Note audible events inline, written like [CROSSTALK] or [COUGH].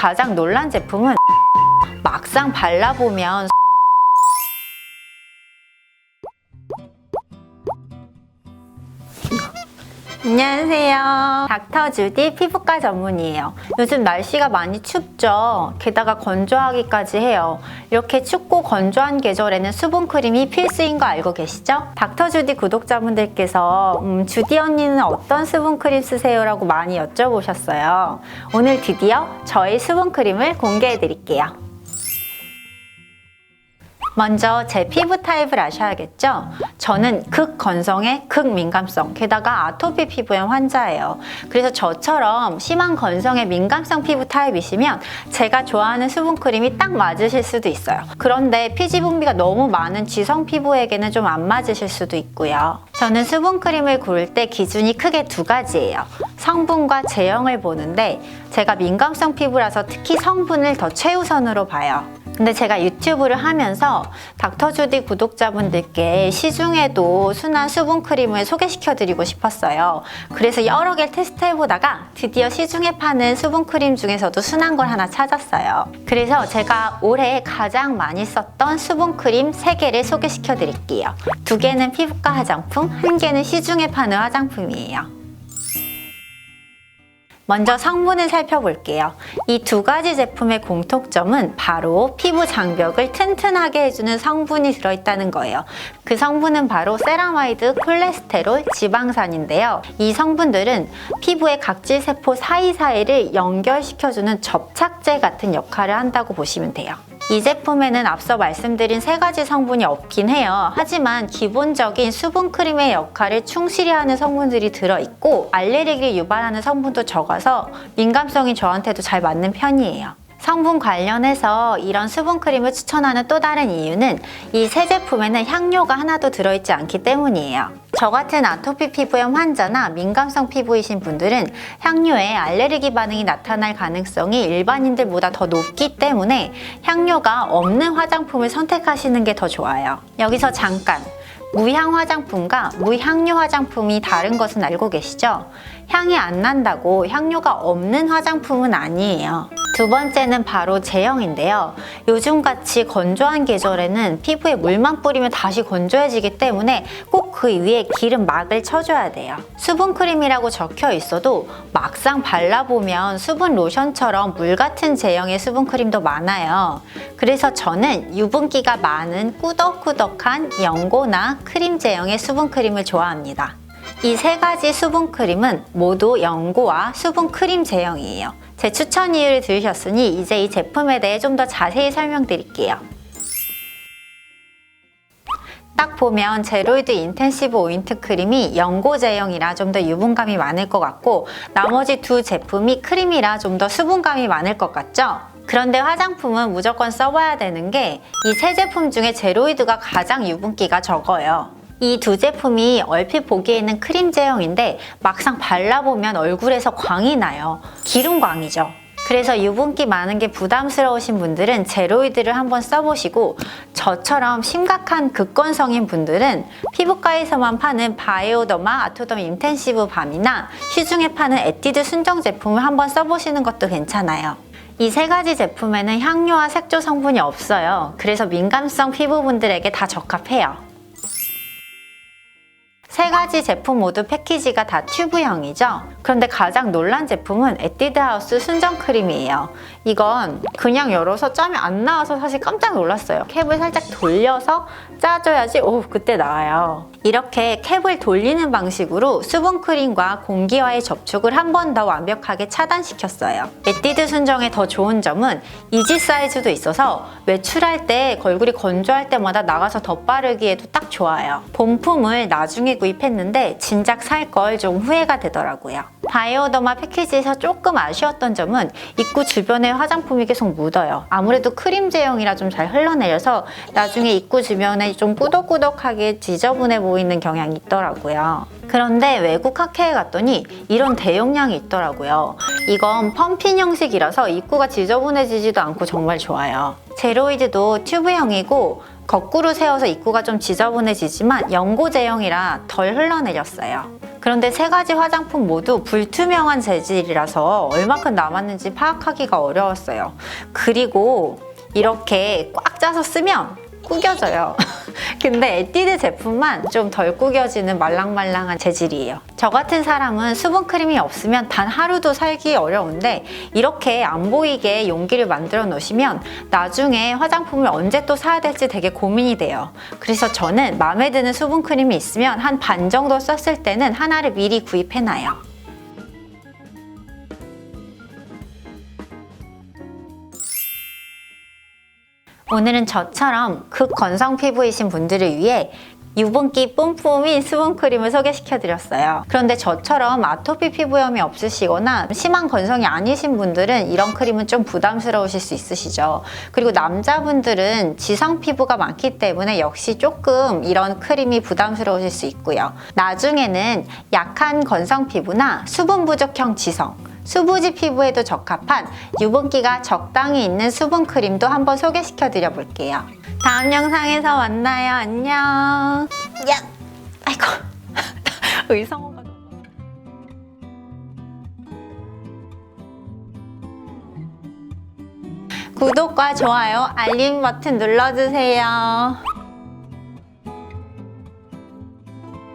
가장 놀란 제품은 막상 발라보면 안녕하세요. 닥터 주디 피부과 전문이에요. 요즘 날씨가 많이 춥죠. 게다가 건조하기까지 해요. 이렇게 춥고 건조한 계절에는 수분크림이 필수인 거 알고 계시죠? 닥터 주디 구독자분들께서 음, 주디 언니는 어떤 수분크림 쓰세요? 라고 많이 여쭤보셨어요. 오늘 드디어 저의 수분크림을 공개해 드릴게요. 먼저 제 피부 타입을 아셔야겠죠? 저는 극건성의 극민감성, 게다가 아토피 피부염 환자예요. 그래서 저처럼 심한 건성의 민감성 피부 타입이시면 제가 좋아하는 수분크림이 딱 맞으실 수도 있어요. 그런데 피지 분비가 너무 많은 지성 피부에게는 좀 안 맞으실 수도 있고요. 저는 수분크림을 고를 때 기준이 크게 두 가지예요. 성분과 제형을 보는데 제가 민감성 피부라서 특히 성분을 더 최우선으로 봐요. 근데 제가 유튜브를 하면서 닥터주디 구독자분들께 시중에도 순한 수분크림을 소개시켜드리고 싶었어요. 그래서 여러 개 테스트해보다가 드디어 시중에 파는 수분크림 중에서도 순한 걸 하나 찾았어요. 그래서 제가 올해 가장 많이 썼던 수분크림 3개를 소개시켜드릴게요. 두 개는 피부과 화장품, 한 개는 시중에 파는 화장품이에요. 먼저 성분을 살펴볼게요. 이 두 가지 제품의 공통점은 바로 피부 장벽을 튼튼하게 해주는 성분이 들어있다는 거예요. 그 성분은 바로 세라마이드, 콜레스테롤, 지방산인데요. 이 성분들은 피부의 각질 세포 사이사이를 연결시켜주는 접착제 같은 역할을 한다고 보시면 돼요. 이 제품에는 앞서 말씀드린 세 가지 성분이 없긴 해요. 하지만 기본적인 수분 크림의 역할을 충실히 하는 성분들이 들어있고 알레르기를 유발하는 성분도 적어서 민감성이 저한테도 잘 맞는 편이에요. 성분 관련해서 이런 수분크림을 추천하는 또 다른 이유는 이 세 제품에는 향료가 하나도 들어있지 않기 때문이에요. 저 같은 아토피 피부염 환자나 민감성 피부이신 분들은 향료에 알레르기 반응이 나타날 가능성이 일반인들보다 더 높기 때문에 향료가 없는 화장품을 선택하시는 게 더 좋아요. 여기서 잠깐 무향 화장품과 무향료 화장품이 다른 것은 알고 계시죠? 향이 안 난다고 향료가 없는 화장품은 아니에요. 두 번째는 바로 제형인데요. 요즘같이 건조한 계절에는 피부에 물만 뿌리면 다시 건조해지기 때문에 꼭 그 위에 기름 막을 쳐줘야 돼요. 수분크림이라고 적혀 있어도 막상 발라보면 수분 로션처럼 물 같은 제형의 수분크림도 많아요. 그래서 저는 유분기가 많은 꾸덕꾸덕한 연고나 크림 제형의 수분크림을 좋아합니다. 이 세 가지 수분크림은 모두 연고와 수분크림 제형이에요. 제 추천 이유를 들으셨으니 이제 이 제품에 대해 좀 더 자세히 설명드릴게요. 딱 보면 제로이드 인텐시브 오인트 크림이 연고 제형이라 좀 더 유분감이 많을 것 같고 나머지 두 제품이 크림이라 좀 더 수분감이 많을 것 같죠? 그런데 화장품은 무조건 써봐야 되는 게 이 세 제품 중에 제로이드가 가장 유분기가 적어요. 이 두 제품이 얼핏 보기에는 크림 제형인데 막상 발라보면 얼굴에서 광이 나요. 기름광이죠. 그래서 유분기 많은 게 부담스러우신 분들은 제로이드를 한번 써보시고 저처럼 심각한 극건성인 분들은 피부과에서만 파는 바이오더마 아토덤 인텐시브 밤이나 시중에 파는 에뛰드 순정 제품을 한번 써보시는 것도 괜찮아요. 이 세 가지 제품에는 향료와 색조 성분이 없어요. 그래서 민감성 피부분들에게 다 적합해요. 세 가지 제품 모두 패키지가 다 튜브형이죠. 그런데 가장 놀란 제품은 에뛰드하우스 순정 크림이에요. 이건 그냥 열어서 짜면 안 나와서 사실 깜짝 놀랐어요. 캡을 살짝 돌려서 짜줘야지 오 그때 나와요. 이렇게 캡을 돌리는 방식으로 수분 크림과 공기와의 접촉을 한 번 더 완벽하게 차단시켰어요. 에뛰드 순정의 더 좋은 점은 이지 사이즈도 있어서 외출할 때 얼굴이 건조할 때마다 나가서 덧바르기에도 딱 좋아요. 본품을 나중에 구입했는데 진작 살 걸 좀 후회가 되더라고요. 바이오더마 패키지에서 조금 아쉬웠던 점은 입구 주변에 화장품이 계속 묻어요. 아무래도 크림 제형이라 좀 잘 흘러내려서 나중에 입구 주변에 좀 꾸덕꾸덕하게 지저분해 보이는 경향이 있더라고요. 그런데 외국 학회에 갔더니 이런 대용량이 있더라고요. 이건 펌핀 형식이라서 입구가 지저분해지지도 않고 정말 좋아요. 제로이드도 튜브형이고 거꾸로 세워서 입구가 좀 지저분해지지만 연고 제형이라 덜 흘러내렸어요. 그런데 세 가지 화장품 모두 불투명한 재질이라서 얼마큼 남았는지 파악하기가 어려웠어요. 그리고 이렇게 꽉 짜서 쓰면 구겨져요. [LAUGHS] 근데 에뛰드 제품만 좀 덜 구겨지는 말랑말랑한 재질이에요. 저 같은 사람은 수분크림이 없으면 단 하루도 살기 어려운데 이렇게 안 보이게 용기를 만들어 놓으시면 나중에 화장품을 언제 또 사야 될지 되게 고민이 돼요. 그래서 저는 마음에 드는 수분크림이 있으면 한 반 정도 썼을 때는 하나를 미리 구입해 놔요. 오늘은 저처럼 극건성 피부이신 분들을 위해 유분기 뿜뿜인 수분크림을 소개시켜 드렸어요. 그런데 저처럼 아토피 피부염이 없으시거나 심한 건성이 아니신 분들은 이런 크림은 좀 부담스러우실 수 있으시죠. 그리고 남자분들은 지성 피부가 많기 때문에 역시 조금 이런 크림이 부담스러우실 수 있고요. 나중에는 약한 건성 피부나 수분 부족형 지성, 수부지 피부에도 적합한 유분기가 적당히 있는 수분 크림도 한번 소개시켜 드려 볼게요. 다음 영상에서 만나요. 안녕. 야, 아이고, [LAUGHS] 의성어가. 너무- 구독과 좋아요, 알림 버튼 눌러주세요.